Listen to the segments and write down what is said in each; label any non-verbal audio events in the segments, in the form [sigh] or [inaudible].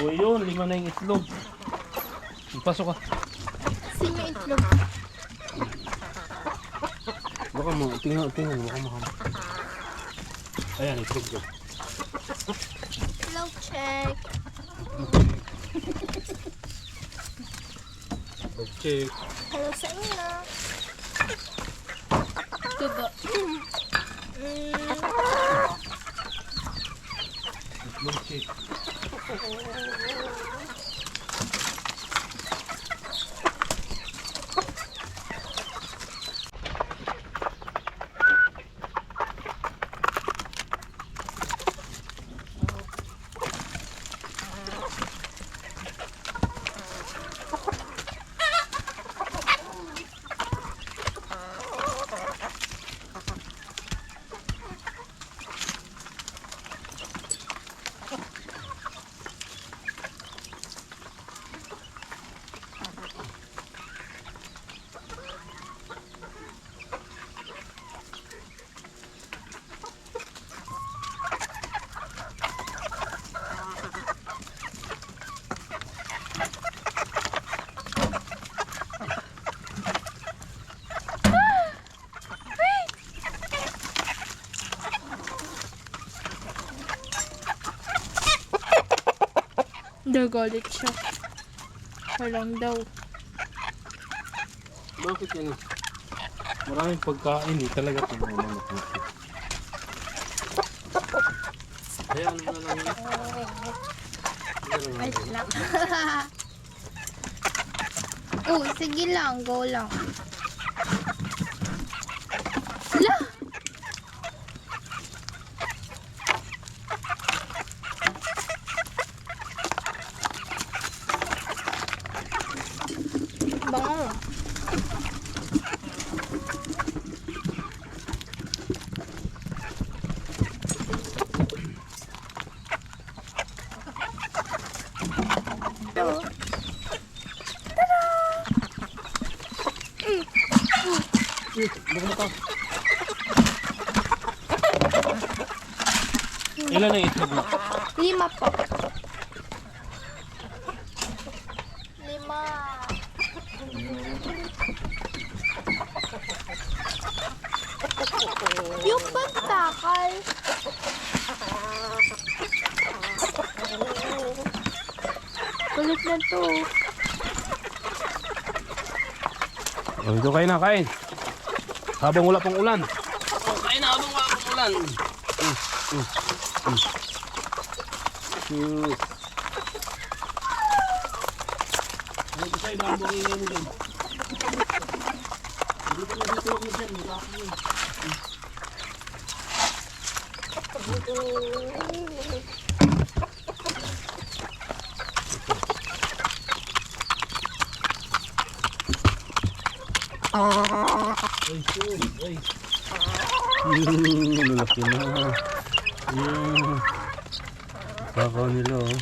O yun, lima na yung itlog. Pasok ka. Sino yung itlog? Baka mo, tingnan, tingnan, baka makam. Ayan, itlog ko. Itlog check. Check. Hello sa inyo. Diba? Mm, Itlog check. Nagalit siya. Walang daw. Bakit yan? Maraming pagkain eh. Talaga kung mga na ito. Hayaan mo na lang yun. Wait lang. [laughs] oh, sige lang. Go lang. Hala! Bango. Ito. Eh, baka mata. Ilan na itlog mo? Lima po. Lima. Yung pantakal. Kulit na to. Oh, ito kain na, kain. Habang wala pang ulan. Oh, kain na habang wala pang ulan. Mm, mm, mm. Ano ito sa'yo, baka bukingin mo dyan. Dito na dito ako dyan, yun. Ay, shoot, ay. Yun, na. Yun. Takaw nila, oh.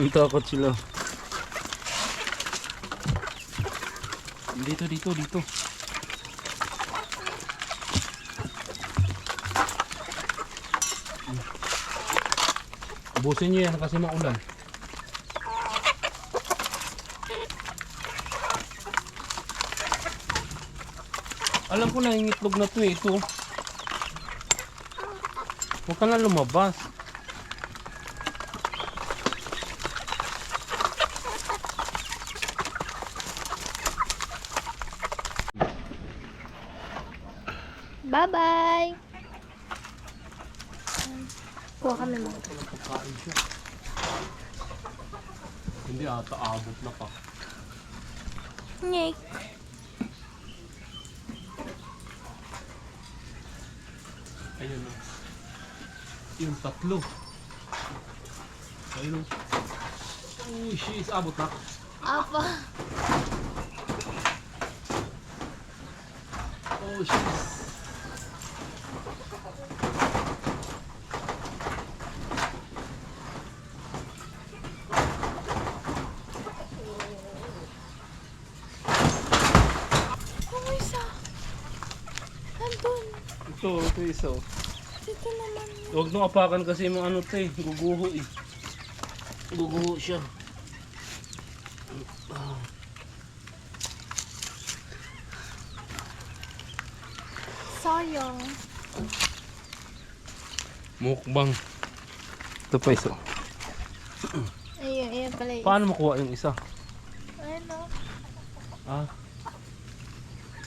Yung takot sila. Dito, dito, dito. Ubusin nyo yan kasi maulan. Alam ko na yung itlog na to eh, ito. Huwag ka na lumabas. Bye-bye. Kuha kami mo. Pagkain siya. Hindi ata abot na pa. Nick. Ayun o. Yung tatlo. Ayun o. Uy, she's abot na. Apa. Oh, she's. Ano isa? Nandun. Ito, ito isa oh. Dito naman. Huwag nung apakan kasi yung ano to eh, guguho eh. Guguho siya. Sayang. Mukbang. Ito pa isa. Ayun, ayun pala yun. Paano makuha yung isa? Ayun o. Ah.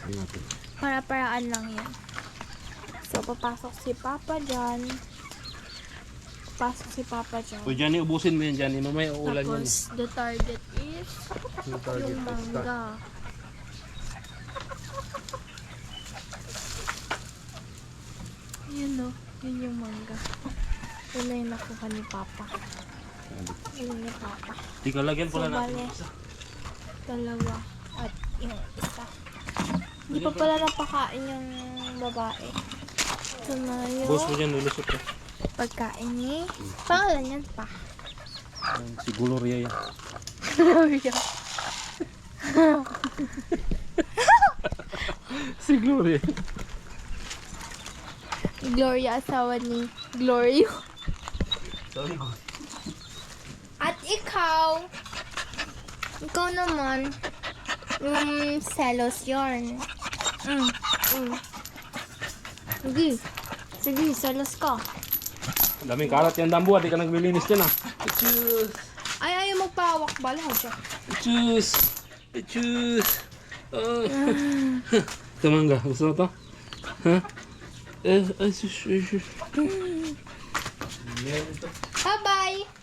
Tingnan natin. Para-paraan lang yan. So, papasok si Papa dyan. Papasok si Papa dyan. O Johnny, ubusin mo yan Johnny. Mamaya uulan yan. Tapos, the target is Yung target yung is that. mangga. Yun o. Yun yung mangga. Yun na yung nakuha ni Papa. Yun ni Papa. Tika, lagyan pala So, natin. bale. Dalawa. At yung isa. Hindi pa pala napakain yung babae. So, na Boss mo dyan, lulusot ka. pagkain ni... Pangalan yan pa. Ayan, Si Gloria yan. [laughs] si Gloria. Gloria, asawa ni Glorio. Sorry. At ikaw, ikaw naman, yung selos yarn. Mm, mm. Sige, sige, selos ka. Daming kalat yan, Dambo. Di ka naglilinis dyan ah. Chus! Ay, ayaw magpahawak bala siya. Chus! Chus! Oh. [laughs] Ito mangga. Gusto mo to? Ha? Eh, ay, sus, ay, sus. Meron ito. Bye-bye!